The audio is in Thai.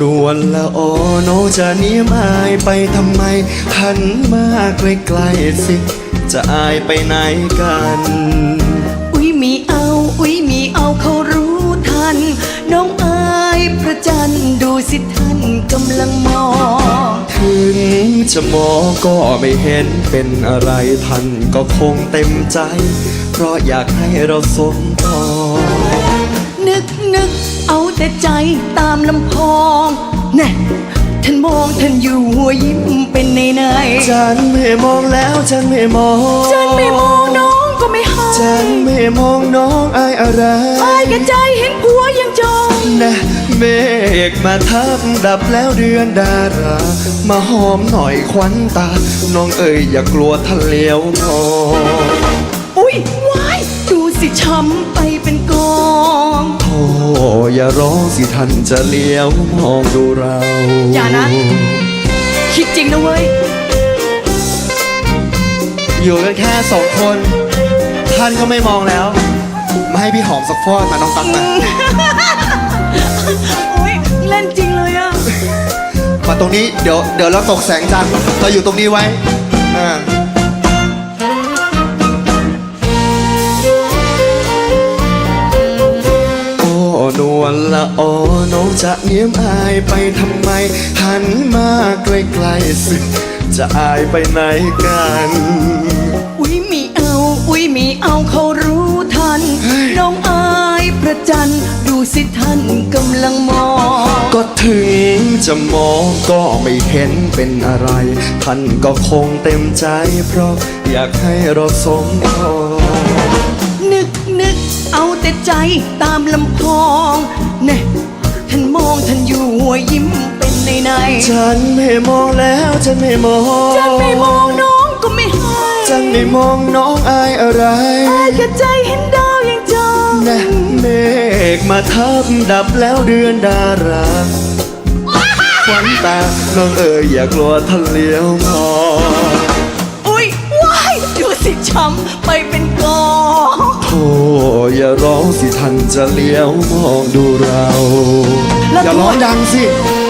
นวลละออโนจะหนีมอายไปทำไม หันมาใกล้ๆสิ จะอายไปไหนกัน อุ้ยมีเอา อุ้ยมีเอาเขารู้ทัน น้องอายพระจันทร์ดูสิท่านกำลังมองถึงจะมองก็ไม่เห็นเป็นอะไรท่านก็คงเต็มใจ เพราะอยากให้เราสมปองนึกนึกเอาแต่ใจตามลำพอง แน่ท่านมองท่านอยู่หัวยิ้มเป็นในในจันไม่มองแล้วจันไม่มองจันไม่มองน้องก็ไม่ให้จันไม่มองน้องอายอะไรอายกับใจเห็นผัวยังจองนะเมฆมาทับดับแล้วเดือนดารา มาหอมหน่อยควันตา น้องเอ๋ยอย่ากลัวทะเลวมองอุ้ยว้าย อย่าร้องสิท่านจะเลี้ยวมองดูเราอย่านะ คิดจริงนะเว้ย อยู่กันแค่สองคน ท่านก็ไม่มองแล้ว มาให้พี่หอมสักฟอดมาน้องตั๊กมาอุ้ยเล่นจริงเลยอะมาตรงนี้เดี๋ยวเดี๋ยวเราตกแสงจันทร์เราอยู่ตรงนี้ไว้อ่า นวลละออน้องจะเนียมอายไปทำไม หันมาใกล้ๆสิ จะอายไปไหนกัน อุ้ยมีเอา อุ้ยมีเอาเขารู้ทัน น้องอายพระจันทร์ดูสิท่านกำลังมอง ก็ถึงจะมองก็ไม่เห็นเป็นอะไร ท่านก็คงเต็มใจเพราะอยากให้เราสมพร ใจตามลำพองแน่ท่านมองท่านอยู่หัวยิ้มเป็นในในฉันไม่มองแล้วฉันไม่มองจันไม่มองน้องก็ไม่ให้ฉันไม่มองน้องอายอะไรอายกับใจเห็นดาวยังจองนะเมฆมาทับดับแล้วเดือนดาราควันตาน้องเอ๋ยอย่ากลัวท่านเลี้ยวมองอุ้ยว้ายดูสิช้ำไปเป็นกองโธ่ อย่าร้องสิท่านจะเลี้ยวมองดูเราแล้วอย่าร้องดังสิท